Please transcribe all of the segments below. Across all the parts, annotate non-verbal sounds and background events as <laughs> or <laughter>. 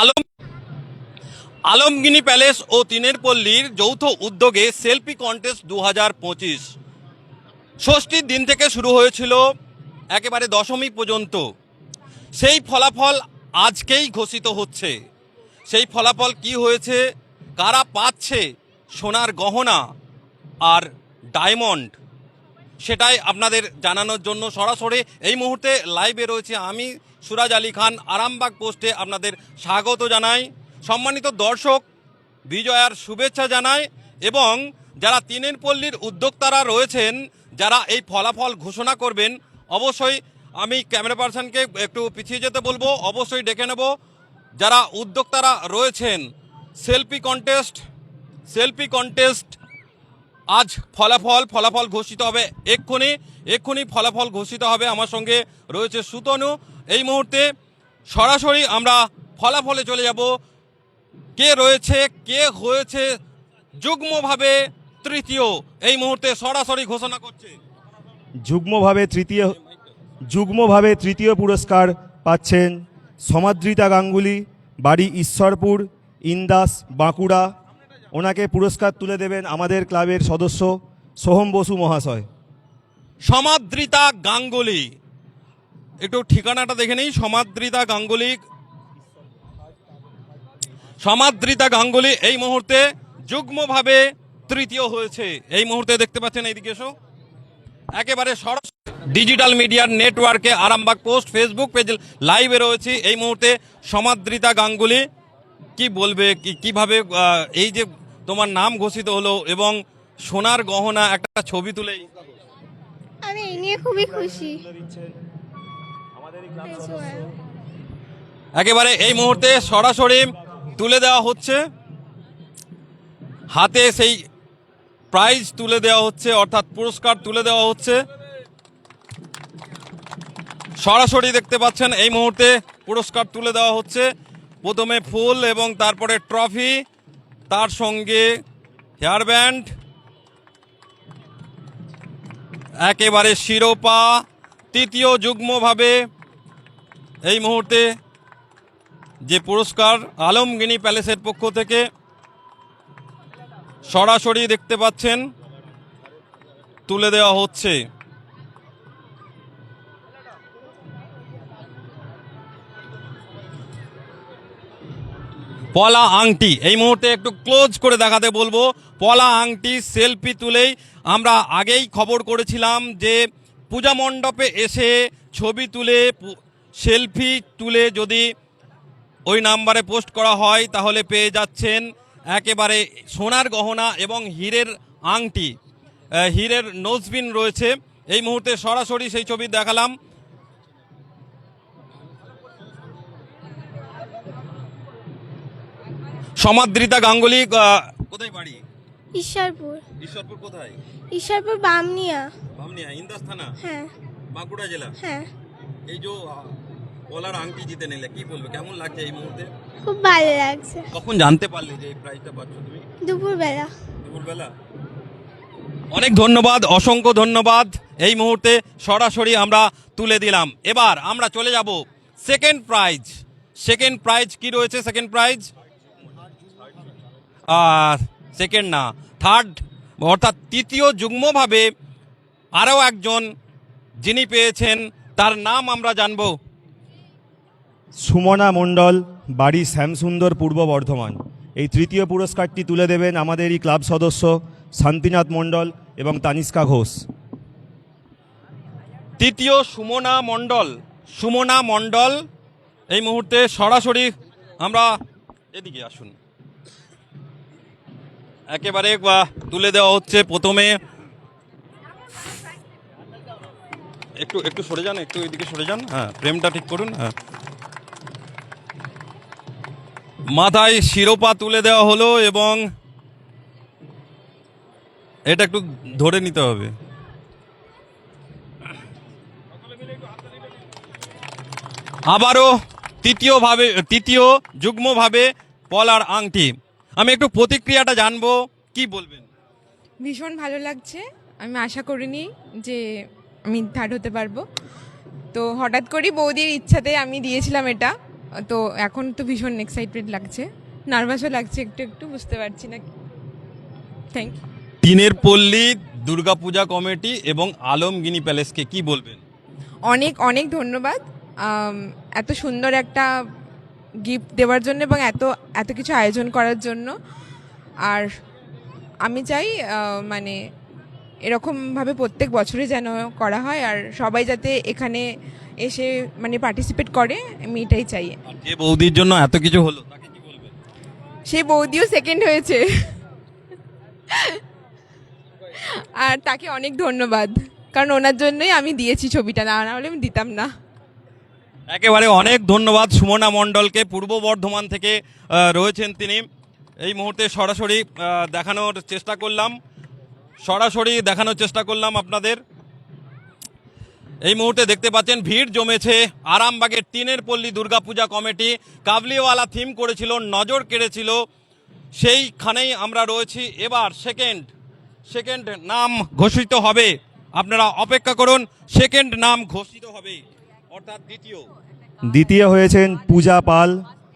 Alam আলমগিনি palace ও তিনের পল্লীর যৌথ উদ্যোগে সেলফি কন্টেস্ট দু হাজার পঁচিশ। ষষ্ঠীর দিন থেকে শুরু হয়েছিল একেবারে দশমী পর্যন্ত। সেই ফলাফল আজকেই ঘোষিত হচ্ছে। সেই ফলাফল কি হয়েছে, কারা পাচ্ছে সোনার গহনা আর ডায়মন্ড, সেটাই আপনাদের জানানোর জন্য সরাসরি এই মুহূর্তে লাইভে রয়েছে আমি সুরাজ আলী খান আরামবাগ পোস্টে আপনাদের স্বাগত জানাই। সম্মানিত দর্শক, বিজয়ার শুভেচ্ছা জানাই এবং যারা তিনের পল্লীর উদ্যোক্তারা রয়েছেন, যারা এই ফলাফল ঘোষণা করবেন, অবশ্যই আমি ক্যামেরা পার্সনকে একটু পিছিয়ে যেতে বলব, অবশ্যই ডেকে নেব। যারা উদ্যোক্তারা রয়েছেন, সেলফি কন্টেস্ট সেলফি কন্টেস্ট, আজ ফলাফল ফলাফল ঘোষিত হবে এক্ষুনি। এক্ষুনি ফলাফল ঘোষিত হবে। আমার সঙ্গে রয়েছে সুতনু। এই মুহূর্তে সরাসরি আমরা ফলাফলে চলে যাব। কে রয়েছে, কে হয়েছে যুগ্মভাবে তৃতীয়? এই মুহূর্তে সরাসরি ঘোষণা করছে। যুগ্মভাবে তৃতীয় যুগ্মভাবে তৃতীয় পুরস্কার পাচ্ছেন সমাদৃতা গাঙ্গুলি, বাড়ি ঈশ্বরপুর, ইন্দাস, বাঁকুড়া। ওনাকে পুরস্কার তুলে দেবেন আমাদের ক্লাবের সদস্য সোহম বসু মহাশয়। সমাদৃতা গাঙ্গুলি। একটু ঠিকানাটা দেখে নেই সমাদ্রিতা গাঙ্গুলি। সমাদ্রিতা গাঙ্গুলি, এই মুহূর্তে যুগ্মভাবে তৃতীয় হয়েছে। এই মুহূর্তে দেখতে পাচ্ছেন এইদিকে এসো। একেবারে সরাসরি ডিজিটাল মিডিয়ার নেটওয়ার্কে আরামবাগ পোস্ট, ফেসবুক পেজ লাইভে রয়েছে। এই মুহূর্তে সমাদ্রিতা গাঙ্গুলি কি বলবে কীভাবে এই যে তোমার নাম ঘোষিত হলো এবং সোনার গহনা একটা ছবি তুলেই আমি এই নিয়ে খুবই খুশি। একেবারে এই মুহূর্তে সরাসরি তুলে দেওয়া হচ্ছে। হাতে সেই প্রাইজ তুলে দেওয়া হচ্ছে, অর্থাৎ পুরস্কার তুলে দেওয়া হচ্ছে। সরাসরি দেখতে পাচ্ছেন, এই মুহূর্তে পুরস্কার তুলে দেওয়া হচ্ছে। প্রথমে ফুল এবং তারপরে ট্রফি তার সঙ্গে হেয়ার ব্যান্ড একেবারে শিরোপা, তৃতীয় যুগ্মভাবে এই মুহূর্তে যে পুরস্কার আলমগিনি প্যালেসের পক্ষ থেকে সরাসরি দেখতে পাচ্ছেন, তুলে দেওয়া হচ্ছে। পলা আংটি। এই মুহূর্তে একটু ক্লোজ করে দেখাতে বলব। পলা আংটি সেলফি তুলেই আমরা আগেই খবর করেছিলাম যে পূজা মণ্ডপে এসে ছবি তুলে সেলফি তুলে যদি ওই নাম্বারে পোস্ট করা হয় তাহলে পেয়ে যাচ্ছেন একেবারে সোনার গহনা এবং হীরের আংটি। হীরের নোজবিন রয়েছে। এই মুহূর্তে সরাসরি সেই ছবি দেখালাম। সমাদৃতা গাঙ্গুলি কোথায় বাড়ি? ঈশ্বরপুর। ঈশ্বরপুর কোথায়? ঈশ্বরপুর বামনিয়া। বামনিয়া ইন্দাস থানা? হ্যাঁ। বাঁকুড়া জেলা? হ্যাঁ। এই যে পলার আংটি জিতে নিলে কি বলবে? কেমন লাগছে এই মুহূর্তে? খুব ভালো লাগছে। কখন জানতে পারলে যে এই প্রাইজটা পাচ্ছ তুমি? দুপুরবেলা। দুপুরবেলা? অনেক ধন্যবাদ অসংখ্য ধন্যবাদ। এই মুহূর্তে সরাসরি আমরা তুলে দিলাম। এবার আমরা চলে যাব সেকেন্ড প্রাইজ সেকেন্ড প্রাইজ কি রয়েছে সেকেন্ড প্রাইজ সেকেন্ড না থার্ড অর্থাৎ তৃতীয় যুগ্মভাবে আরও একজন যিনি পেয়েছেন তার নাম আমরা জানব। সুমনা মণ্ডল বাড়ি শ্যামসুন্দর পূর্ব বর্ধমান। এই তৃতীয় পুরস্কারটি তুলে দেবেন আমাদেরই ক্লাব সদস্য শান্তিনাথ মণ্ডল এবং তানিষ্কা ঘোষ। তৃতীয় সুমনা মণ্ডল সুমনা মণ্ডল এই মুহূর্তে সরাসরি আমরা এদিকে আসুন। একেবারে তুলে দেওয়া হচ্ছে প্রথমে। একটু একটু সরে যান, একটু এদিকে সরে যান। হ্যাঁ প্রেমটা ঠিক করুন হ্যাঁ। মাথায় শিরোপা তুলে দেওয়া হলো এবং এটা একটু ধরে নিতে হবে। আবারও তৃতীয়ভাবে, তৃতীয় যুগ্মভাবে পলার আংটি। আমি একটু প্রতিক্রিয়াটা জানব কি বলবেন? ভীষণ ভালো লাগছে। আমি আশা করিনি যে আমি থার্ড হতে পারব। তো হঠাৎ করেই বৌদির ইচ্ছাতে আমি দিয়েছিলাম এটা। তো এখন তো ভীষণ এক্সাইটেড লাগছে। নার্ভাসও লাগছে একটু একটু বুঝতে পারছি না। থ্যাংক ইউ তিনের পল্লী দুর্গাপূজা কমিটি এবং আলমগিনি প্যালেসকে কি বলবেন? অনেক অনেক ধন্যবাদ। এত সুন্দর একটা গিফট দেওয়ার জন্য এবং এত এত কিছু আয়োজন করার জন্য। আর আমি চাই মানে এরকমভাবে প্রত্যেক বছরে যেন করা হয় আর সবাই যাতে এখানে এসে মানে পার্টিসিপেট করে আমি এটাই চাই। যে বৌদির জন্য এত কিছু হলো সে বৌদিও সেকেন্ড হয়েছে। আর তাকে অনেক ধন্যবাদ কারণ ওনার জন্যই আমি দিয়েছি ছবিটা না না হলে আমি দিতাম না। একেবারে অনেক ধন্যবাদ সুমনা মণ্ডলকে। পূর্ব বর্ধমান থেকে রয়েছেন তিনি। এই মুহূর্তে সরাসরি দেখানোর চেষ্টা করলাম। সরাসরি দেখানোর চেষ্টা করলাম আপনাদের। এই মুহূর্তে দেখতে পাচ্ছেন, ভিড় জমেছে। আরামবাগের টিনের পল্লী দুর্গাপূজা কমিটি কাবলিওয়ালা থিম করেছিল, নজর কেড়েছিল। সেইখানেই আমরা রয়েছি। এবার সেকেন্ড সেকেন্ড নাম ঘোষিত হবে। আপনারা অপেক্ষা করুন, সেকেন্ড নাম ঘোষিত হবে। অর্থাৎ দ্বিতীয়। দ্বিতীয় হয়েছেন পূজা পাল,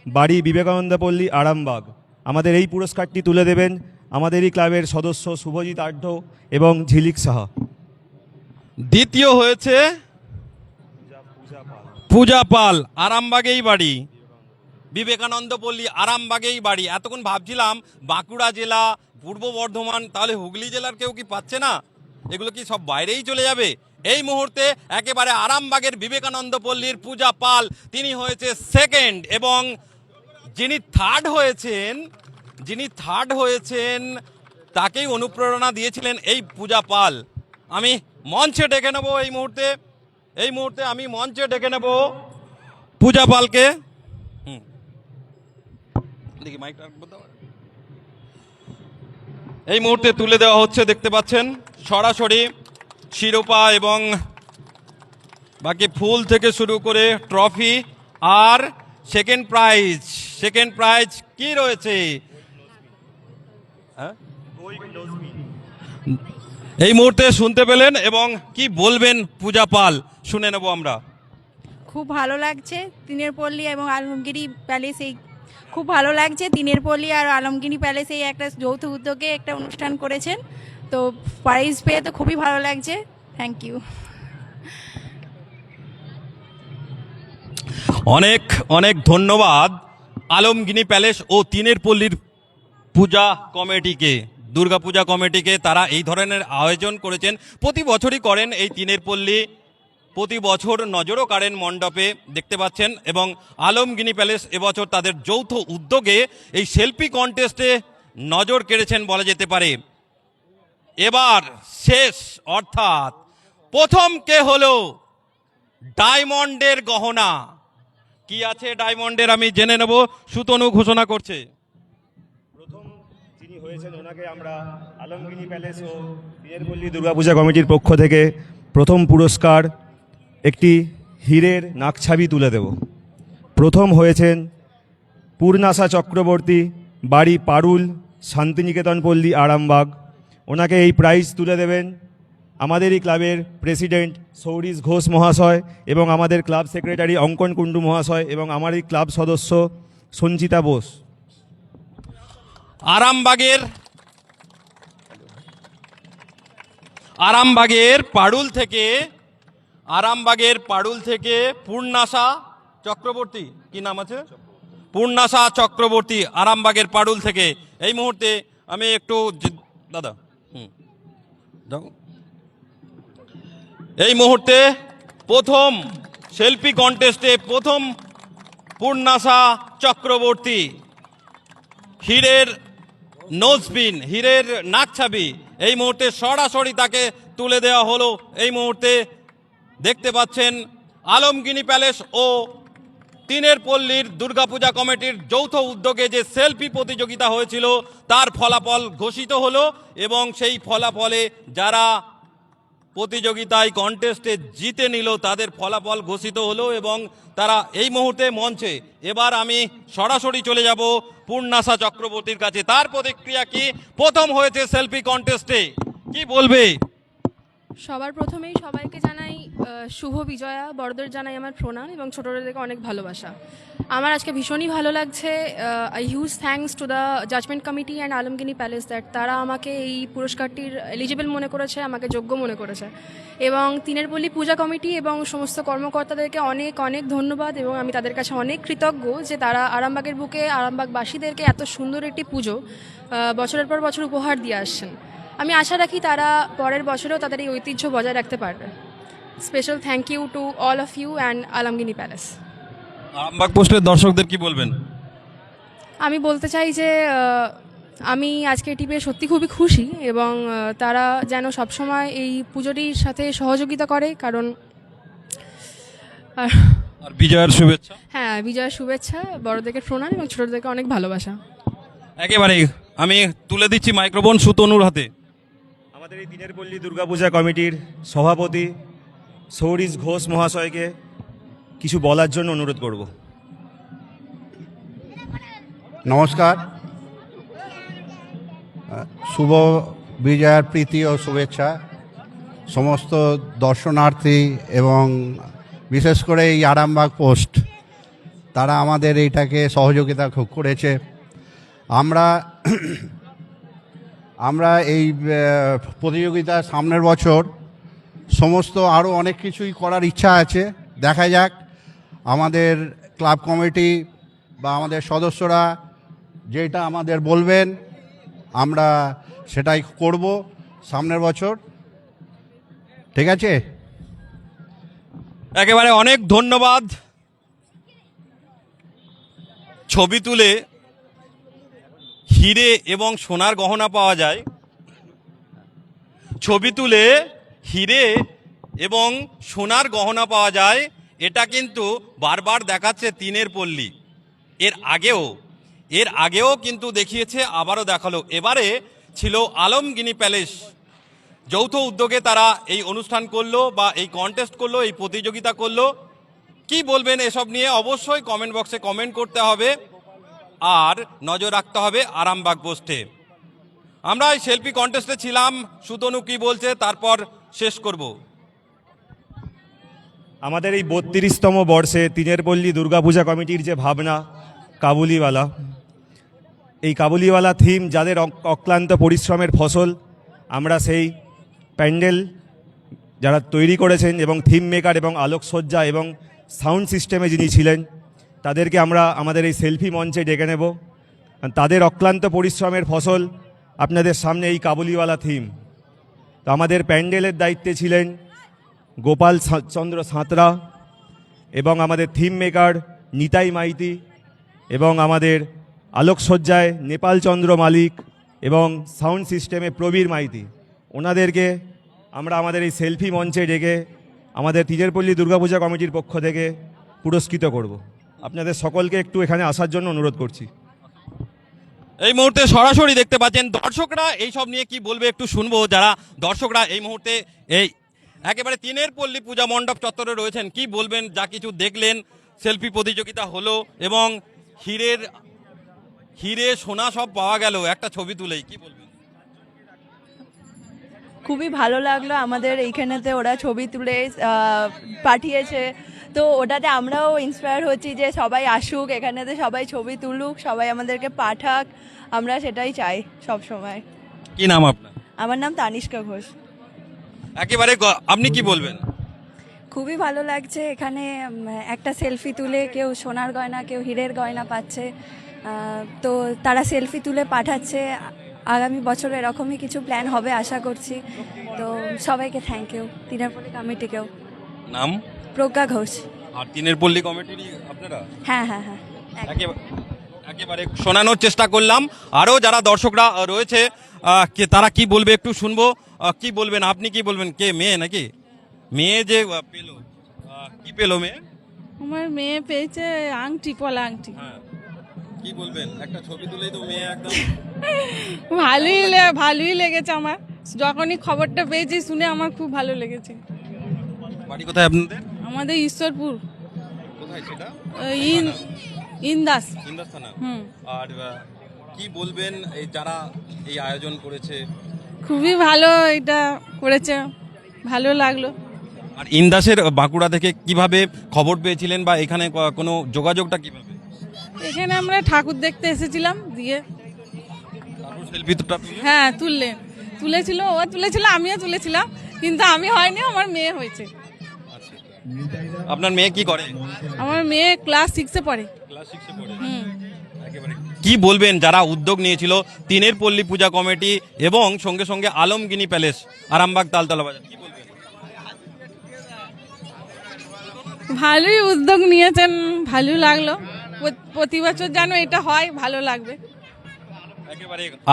বাড়ি বিবেকানন্দ পল্লী, আরামবাগ। আমাদের এই পুরস্কারটি তুলে দেবেন আমাদেরই ক্লাবের সদস্য শুভজিৎ আঢ্য এবং ঝিলিক সাহা। দ্বিতীয় হয়েছে পূজা পাল, আরামবাগেই বাড়ি। বিবেকানন্দ পল্লী, আরামবাগেই বাড়ি। এতক্ষণ ভাবছিলাম বাঁকুড়া জেলা, পূর্ব বর্ধমান, তাহলে হুগলি জেলার কেউ কি পাচ্ছে না? এগুলো কি সব বাইরেই চলে যাবে এই মুহূর্তে একেবারে আরামবাগের বিবেকানন্দ পল্লীর পূজা পাল, তিনি হয়েছে সেকেন্ড এবং যিনি থার্ড হয়েছেন, যিনি থার্ড হয়েছেন, তাকেই অনুপ্রেরণা দিয়েছিলেন এই পূজা পাল আমি মঞ্চে ডেকে নেব এই মুহূর্তে এই মুহূর্তে আমি মঞ্চে ডেকে নেব পূজা পালকে হুম। দেখি মাইকটা? এই মুহূর্তে তুলে দেওয়া হচ্ছে, দেখতে পাচ্ছেন, সরাসরি শিরোপা এবং বাকি ফুল থেকে শুরু করে ট্রফি আর সেকেন্ড প্রাইজ সেকেন্ড প্রাইজ কি রয়েছে? হ্যাঁ? এই মুহূর্তে শুনতে পেলেন এবং কি বলবেন পূজা পাল? শুনে নেব আমরা। খুব ভালো লাগছে তিনের পল্লী এবং আলমগিরি প্যালেস এই খুব ভালো লাগছে। তিনের পল্লী আর আলমগিরি প্যালেস এই একটা যৌথ উদ্যোগে একটা অনুষ্ঠান করেছেন। তো প্রাইজ পেয়ে তো খুবই ভালো লাগছে। থ্যাংক ইউ অনেক অনেক ধন্যবাদ আলমগিনি প্যালেস ও তিনের পল্লীর পূজা কমিটিকে দুর্গা পূজা কমিটিকে। তারা এই ধরনের আয়োজন করেছেন। প্রতি বছরই করেন এই তিনের পল্লী প্রতি বছর নজরও কাড়েন মণ্ডপে, দেখতে পাচ্ছেন, এবং আলমগিনি প্যালেস এবছর তাদের যৌথ উদ্যোগে এই সেলফি কন্টেস্টে নজর কেড়েছেন বলা যেতে পারে। এবার শেষ, অর্থাৎ প্রথম কে হলো? ডায়মন্ডের গহনা। কি আছে ডায়মন্ডের? আমি জেনে নেব। সুতনু ঘোষণা করছে। আমরা আলমগিনি প্যালেস ও বিয়েরপল্লী দুর্গাপূজা কমিটির পক্ষ থেকে প্রথম পুরস্কার একটি হীরের নাকছাবি তুলে দেব। প্রথম হয়েছেন পূর্ণাশা চক্রবর্তী, বাড়ি পারুল, শান্তিনিকেতন পল্লী, আরামবাগ। ওনাকে এই প্রাইজ তুলে দেবেন আমাদেরই ক্লাবের প্রেসিডেন্ট সৌরিশ ঘোষ মহাশয় এবং আমাদের ক্লাব সেক্রেটারি অঙ্কন কুণ্ডু মহাশয় এবং আমারই ক্লাব সদস্য সঞ্চিতা বোস। আরামবাগের আরামবাগের পাড়ুল থেকে আরামবাগের পাড়ুল থেকে পূর্ণাশা চক্রবর্তী, কি নাম আছে? পূর্ণাশা চক্রবর্তী আরামবাগের পাড়ুল থেকে। এই মুহূর্তে আমি একটু দাদা, হুম। এই মুহূর্তে প্রথম সেলফি কন্টেস্টে প্রথম পূর্ণাশা চক্রবর্তী, হীরের নোজপিন হীরের নাকছাবি। এই মুহূর্তে সরাসরি তাকে তুলে দেওয়া হলো। এই মুহূর্তে দেখতে পাচ্ছেন আলমগিনি প্যালেস ও তিনের পল্লীর দুর্গাপূজা কমিটির যৌথ উদ্যোগে যে সেলফি প্রতিযোগিতা হয়েছিল তার ফলাফল ঘোষিত হলো এবং সেই ফলাফলে যারা প্রতিযোগিতায় কন্টেস্টে জিতে নিল তাদের ফলাফল ঘোষিত হলো এবং তারা এই মুহূর্তে মঞ্চে। এবার আমি সরাসরি চলে যাব পূর্ণাশা চক্রবর্তীর কাছে। তার প্রতিক্রিয়া কি? প্রথম হয়েছে সেলফি কন্টেস্টে কি বলবে? সবার প্রথমেই সবাইকে আহ, শুভ বিজয়া বড়দের জানাই আমার প্রণাম এবং ছোটদের থেকে অনেক ভালোবাসা। আমার আজকে ভীষণই ভালো লাগছে। I huge thanks to the judgement committee and Alamgini palace that তারা আমাকে এই পুরস্কারটির এলিজিবল মনে করেছে, আমাকে যোগ্য মনে করেছে। এবং তিনের পল্লী পূজা কমিটি এবং সমস্ত কর্মকর্তাদেরকে অনেক অনেক ধন্যবাদ এবং আমি তাদের কাছে অনেক কৃতজ্ঞ যে তারা আরামবাগের বুকে, আরামবাগবাসীদেরকে এত সুন্দর একটি পুজো বছরের পর বছর উপহার দিয়ে আসছেন। আমি আশা রাখি তারা পরের বছরেও তাদের এই ঐতিহ্য বজায় রাখতে পারবে। Special thank you to all of you and Alamgini palace Arambagh পোস্টের দর্শকদের কি বলবেন? আমি বলতে চাই যে আমি আজকে এটি পেয়ে সত্যি খুবই খুশি এবং তারা যেন সবসময় এই পুজোটির সাথে সহযোগিতা করে কারণ আর আর বিজয়ের শুভেচ্ছা? হ্যাঁ বিজয়ের শুভেচ্ছা বড়দেরকে প্রণাম এবং ছোটদেরকে অনেক ভালোবাসা। একেবারেই আমি তুলে দিচ্ছি মাইক্রোফোন সুতনুর হাতে। আমাদের এই দিনের পল্লী দুর্গাপূজা কমিটির সভাপতি সৌরিশ ঘোষ মহাশয়কে কিছু বলার জন্য অনুরোধ করব। নমস্কার। শুভ বিজয়ার প্রীতি ও শুভেচ্ছা। সমস্ত দর্শনার্থী এবং বিশেষ করে এই আরামবাগ পোস্ট, তারা আমাদের এইটাকে সহযোগিতা খুব করেছে। আমরা আমরা এই প্রতিযোগিতা সামনের বছর সমস্ত আরও অনেক কিছুই করার ইচ্ছা আছে। দেখা যাক, আমাদের ক্লাব কমিটি বা আমাদের সদস্যরা যেটা আমাদের বলবেন, আমরা সেটাই করব সামনের বছর। ঠিক আছে? একেবারে অনেক ধন্যবাদ। ছবি তুলে হিরে এবং সোনার গহনা পাওয়া যায়। ছবি তুলে হিরে এবং সোনার গহনা পাওয়া যায়। এটা কিন্তু বারবার দেখাচ্ছে তিনের পল্লী। এর আগেও এর আগেও কিন্তু দেখিয়েছে, আবারও দেখাল। এবারে ছিল আলমগিনি প্যালেস। যৌথ উদ্যোগে তারা এই অনুষ্ঠান করল বা এই কন্টেস্ট করল, এই প্রতিযোগিতা করল। কি বলবেন এসব নিয়ে? অবশ্যই কমেন্ট বক্সে কমেন্ট করতে হবে। আর নজর রাখতে হবে আরামবাগ পোস্টে। আমরা এই সেলফি কন্টেস্টে ছিলাম। সুতনু কি বলছে? তারপর শেষ করব। আমাদের এই বত্রিশতম বর্ষে তিনের পল্লী দুর্গাপূজা কমিটির যে ভাবনা, কাবুলিওয়ালা। এই কাবুলিওয়ালা থিম যাদের অক- অক্লান্ত পরিশ্রমের ফসল, আমরা সেই প্যান্ডেল যারা তৈরি করেছেন এবং থিম মেকার এবং আলোকসজ্জা এবং সাউন্ড সিস্টেমে যিনি ছিলেন, তাদেরকে আমরা আমাদের এই সেলফি মঞ্চে ডেকে নেব। তাদের অক্লান্ত পরিশ্রমের ফসল, আপনাদের সামনে এই কাবুলিওয়ালা থিম। তো আমাদের প্যান্ডেলের দায়িত্বে ছিলেন গোপাল চন্দ্র সাঁতরা এবং আমাদের থিম মেকার নিতাই মাইতি এবং আমাদের আলোকসজ্জায় নেপাল চন্দ্র মালিক এবং সাউন্ড সিস্টেমে প্রবীর মাইতি। ওনাদেরকে আমরা আমাদের এই সেলফি মঞ্চে ডেকে আমাদের তিজেরপল্লী দুর্গাপূজা কমিটির পক্ষ থেকে পুরস্কৃত করব। আপনাদের সকলকে একটু এখানে আসার জন্য অনুরোধ করছি। এই মুহূর্তে সরাসরি দেখতে পাচ্ছেন দর্শকরা এই সব নিয়ে কি বলবে একটু শুনব। যারা দর্শকরা এই মুহূর্তে এই একেবারে তিনের পল্লী পূজা মণ্ডপ চত্বরে রয়েছেন, কি বলবেন? যা কিছু দেখলেন, সেলফি প্রতিযোগিতা হলো এবং হীরের, হিরে সোনা সব পাওয়া গেল, একটা ছবি তুলেই, কি বলবেন? খুবই ভালো লাগল আমাদের এইখানেতে ওরা ছবি তুলে পাঠিয়েছে। তো ওটাতে আমরাও ইন্সপায়ার হচ্ছি যে সবাই আসুক এখানেতে সবাই ছবি তুলুক সবাই আমাদেরকে পাঠাক। আমরা সেটাই চাই সব সময় কি নাম আপনার? আমার নাম তানিষ্কা ঘোষ। একেবারে গ- আপনি কি বলবেন? খুবই ভালো লাগছে এখানে উম, একটা সেলফি তুলে কেউ সোনার গয়না কেউ হীরের গয়না পাচ্ছে। আহ, তো তারা সেলফি তুলে পাঠাচ্ছে। আগামী বছর এরকমই কিছু প্ল্যান হবে আশা করছি। তো সবাইকে থ্যাংক ইউ তিনারপল্লী কমিটিকেও। নাম? প্রজ্ঞা ঘোষ। আর তিনের পল্লী কমিটির আপনারা? হ্যাঁ হ্যাঁ হ্যাঁ। একেবারে একেবারে শোনানোর চেষ্টা করলাম। আরও যারা দর্শকরা রয়েছে কে তারা কি বলবে একটু শুনব। কি বলবেন? আপনি কি বলবেন? কে মেয়ে নাকি? মেয়ে যে পেল কি পেল মেয়ে? আমার মেয়ে পেয়েছে আংটি পলা আংটি। হ্যাঁ। কি বলবেন? একটা ছবি তুলেই তো মেয়ে একদম। <laughs> ভালোই লে- ভালোই লেগেছে আমার। যখনই খবরটা পেয়েছি শুনে আমার খুব ভালো লেগেছে। বাড়ি কোথায় আপনাদের? আমাদের ঈশ্বরপুর। কোথায় সেটা? ইন ইন্দাস। ইন্দাস থানা। হুম। আর কি বলবেন এই যারা এই আয়োজন করেছে? খুবই ভালো এটা করেছে ভালো লাগল। আর ইন্দাসের বাঁকুড়া থেকে কীভাবে খবর পেয়েছিলেন বা এখানে কোনো যোগাযোগটা কীভাবে? এখানে আমরা ঠাকুর দেখতে এসেছিলাম দিয়ে। সেলফিটা হ্যাঁ তুললেন। তুলেছিল ও তুলেছিল আমিও তুলেছিলাম কিন্তু আমি হয়নি আমার মেয়ে হয়েছে। আপনার মেয়ে কি করে? আমার মেয়ে ক্লাস সিক্সে পড়ে। ক্লাস সিক্সে পড়ে। কি বলবেন যারা উদ্যোগ নিয়েছিল তিনের পল্লী পূজা কমিটি এবং সঙ্গে সঙ্গে আলমগিনি প্যালেস আরামবাগ তালতলা বাজার ভালোই উদ্যোগ নিয়েছেন ভালো লাগল। প্রতি বছর যেন এটা হয় ভালো লাগবে।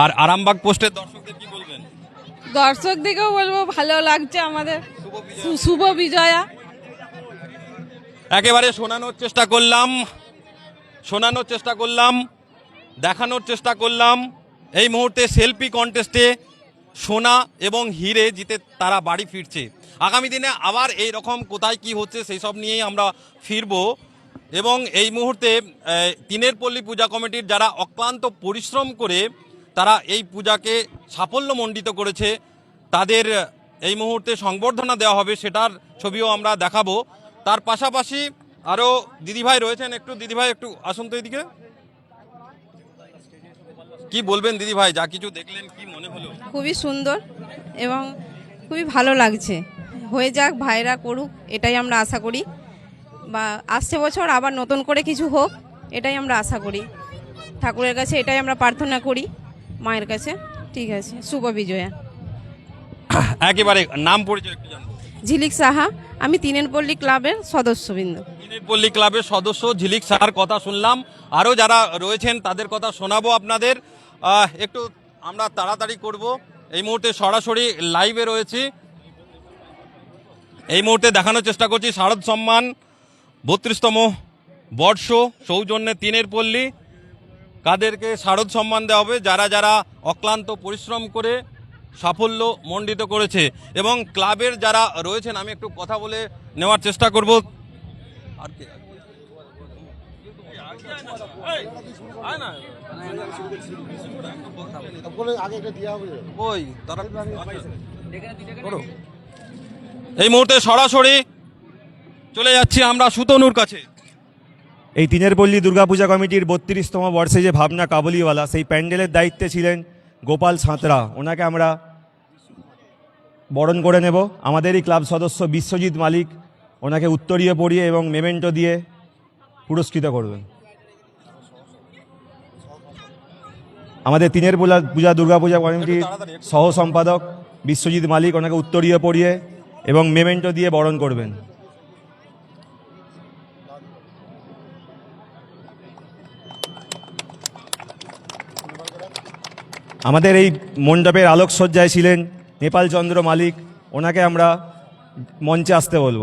আর আরামবাগ পোস্টের দর্শকদের কি বলবেন? দর্শক দিকেও বলব ভালো লাগছে আমাদের। শুভ বিজয়া। একেবারে শোনানোর চেষ্টা করলাম, শোনানোর চেষ্টা করলাম, দেখানোর চেষ্টা করলাম। এই মুহূর্তে সেলফি কন্টেস্টে সোনা এবং হিরে জিতে তারা বাড়ি ফিরছে। আগামী দিনে আবার এই রকম কোথায় কি হচ্ছে সেই সব নিয়েই আমরা ফিরবো। এবং এই মুহূর্তে তিনের পল্লী পূজা কমিটির যারা অক্লান্ত পরিশ্রম করে তারা এই পূজাকে সাফল্যমণ্ডিত করেছে, তাদের এই মুহূর্তে সংবর্ধনা দেওয়া হবে, সেটার ছবিও আমরা দেখাবো। তার পাশাপাশি আরও দিদিভাই রয়েছেন। একটু দিদিভাই একটু আসুন তো এদিকে। কি বলবেন দিদিভাই? যা কিছু দেখলেন কি মনে হলো? খুবই সুন্দর এবং খুবই ভালো লাগছে। হয়ে যাক ভাইরা করুক এটাই আমরা আশা করি। বা আসছে বছর আবার নতুন করে কিছু হোক এটাই আমরা আশা করি। ঠাকুরের কাছে এটাই আমরা প্রার্থনা করি মায়ের কাছে। ঠিক আছে শুভ বিজয়া। একেবারে নাম পরিচয় একটু ঝিলিক সাহা আমি তিনের পল্লী ক্লাবের সদস্যবৃন্দ। তিনের পল্লী ক্লাবের সদস্য, ঝিলিক সাহার কথা শুনলাম। আরও যারা রয়েছেন, তাদের কথা শোনাবো আপনাদের। একটু আমরা তাড়াতাড়ি করব। এই মুহূর্তে সরাসরি লাইভে রয়েছি। এই মুহূর্তে দেখানোর চেষ্টা করছি শারদ সম্মান, বত্রিশতম বর্ষ সৌজন্যে তিনের পল্লী কাদেরকে শারদ সম্মান দেওয়া হবে? যারা যারা অক্লান্ত পরিশ্রম করে সাফল্য মণ্ডিত করেছে এবং ক্লাবের যারা রয়েছেন, আমি একটু কথা বলে নেওয়ার চেষ্টা করব। আর। এই মুহূর্তে সরাসরি চলে যাচ্ছি আমরা সুতনুর কাছে। এই তিনের পল্লী দুর্গাপূজা কমিটির বত্রিশতম বর্ষে যে ভাবনা কাবুলিওয়ালা, সেই প্যান্ডেলের দায়িত্বে ছিলেন গোপাল সাঁতরা, ওনাকে আমরা বরণ করে নেব। আমাদেরই ক্লাব সদস্য বিশ্বজিৎ মালিক, ওনাকে উত্তরীয় পড়িয়ে এবং মেমেন্টো দিয়ে পুরস্কৃত করবেন। আমাদের তিনের পূজা পূজা দুর্গাপূজা কমিটির সহ সম্পাদক বিশ্বজিৎ মালিক, ওনাকে উত্তরীয় পড়িয়ে এবং মেমেন্টো দিয়ে বরণ করবেন। আমাদের এই মণ্ডপের আলোকসজ্জায় ছিলেন নেপাল চন্দ্র মালিক। ওনাকে আমরা মঞ্চে আসতে বলব।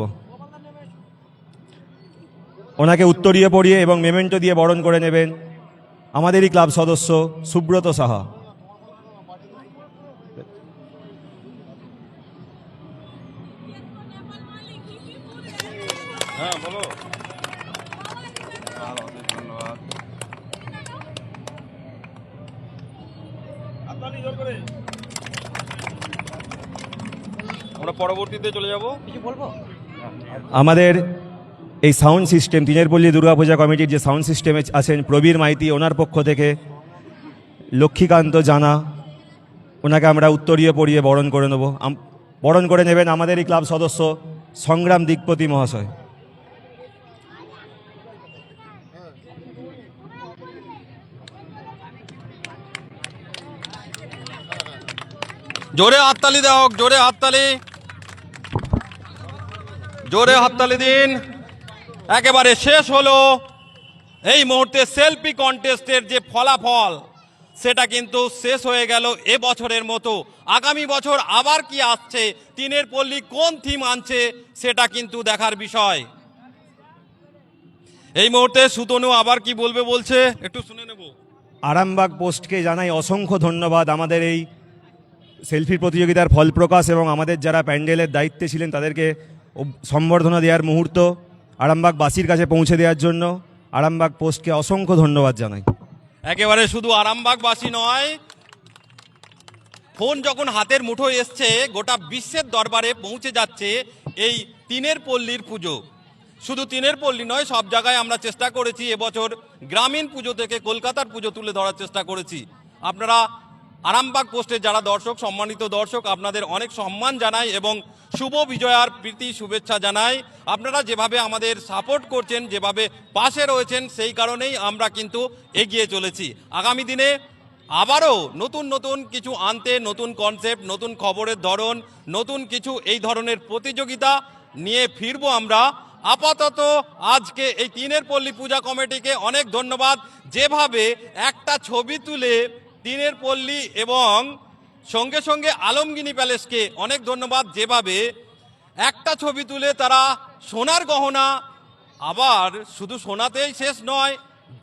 ওনাকে উত্তরীয় পড়িয়ে এবং মেমেন্টো দিয়ে বরণ করে নেবেন। আমাদেরই ক্লাব সদস্য সুব্রত সাহা। পরবর্তীতে চলে যাব। আমাদের এই সাউন্ড সিস্টেম তিনের পল্লী দুর্গাপূজা কমিটির যে সাউন্ড সিস্টেমে আছেন প্রবীর মাইতি ওনার পক্ষ থেকে লক্ষ্মীকান্ত জানা ওনাকে আমরা উত্তরীয় পড়িয়ে বরণ করে নেব। আম- বরণ করে নেবেন আমাদের এই ক্লাব সদস্য সংগ্রাম দিকপতি মহাশয়। জোরে হাততালি দেওয়া হোক জোরে হাততালি। জোরে হাততালি দিন। একেবারে শেষ হলো। এই মুহূর্তে সেলফি কন্টেস্টের যে ফলাফল, সেটা কিন্তু শেষ হয়ে গেল এ বছরের মতো। আগামী বছর আবার কি আসছে তিনের পল্লী কোন থিম আনছে, সেটা কিন্তু দেখার বিষয়। এই মুহূর্তে সুতনু আবার কি বলবে বলছে, একটু শুনে নেব। আরামবাগ পোস্টকে জানাই অসংখ্য ধন্যবাদ। আমাদের এই সেলফি প্রতিযোগিতার ফল প্রকাশ এবং আমাদের যারা প্যান্ডেলের দায়িত্বে ছিলেন, তাদেরকে সম্বর্ধনা দেওয়ার মুহূর্ত আরামবাগবাসীর কাছে পৌঁছে দেওয়ার জন্য আরামবাগ পোস্টকে অসংখ্য ধন্যবাদ জানাই। একেবারে শুধু আরামবাগবাসী নয়, ফোন যখন হাতের মুঠোয় এসছে, গোটা বিশ্বের দরবারে পৌঁছে যাচ্ছে এই তিনের পল্লীর পুজো। শুধু তিনের পল্লী নয়, সব জায়গায় আমরা চেষ্টা করেছি, এবছর গ্রামীণ পুজো থেকে কলকাতার পুজো তুলে ধরার চেষ্টা করেছি। আপনারা আরামবাগ পোস্টের যারা দর্শক, সম্মানিত দর্শক, আপনাদের অনেক সম্মান জানাই এবং শুভ বিজয়ার প্রীতি, শুভেচ্ছা জানাই। আপনারা যেভাবে আমাদের সাপোর্ট করছেন, যেভাবে পাশে রয়েছেন, সেই কারণেই আমরা কিন্তু এগিয়ে চলেছি। আগামী দিনে আবারও নতুন নতুন কিছু আনতে, নতুন কনসেপ্ট নতুন খবরের ধরন, নতুন কিছু এই ধরনের প্রতিযোগিতা নিয়ে ফিরবো আমরা। আপাতত আজকে এই তিনের পল্লী পূজা কমিটিকে অনেক ধন্যবাদ। যেভাবে একটা ছবি তুলে তিনের পল্লী এবং সঙ্গে সঙ্গে আলমগিনি প্যালেসকে অনেক ধন্যবাদ যেভাবে একটা ছবি তুলে তারা সোনার গহনা, আবার শুধু সোনাতেই শেষ নয়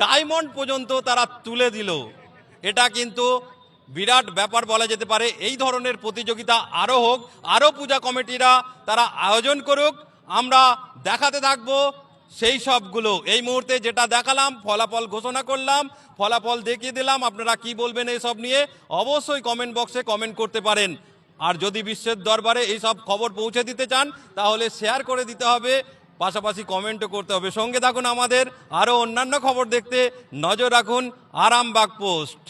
ডায়মন্ড পর্যন্ত তারা তুলে দিল। এটা কিন্তু বিরাট ব্যাপার বলা যেতে পারে। এই ধরনের প্রতিযোগিতা আরও হোক আরও পূজা কমিটিরা তারা আয়োজন করুক। আমরা দেখাতে থাকব সেই সবগুলো। এই মুহূর্তে যেটা দেখালাম, ফলাফল ঘোষণা করলাম, ফলাফল দেখিয়ে দিলাম, আপনারা কি বলবেন এই সব নিয়ে অবশ্যই কমেন্ট বক্সে কমেন্ট করতে পারেন। আর যদি বিশ্বের দরবারে এই সব খবর পৌঁছে দিতে চান, তাহলে শেয়ার করে দিতে হবে, পাশাপাশি কমেন্টও করতে হবে। সঙ্গে থাকুন আমাদের আরও অন্যান্য খবর দেখতে, নজর রাখুন আরামবাগ পোস্ট।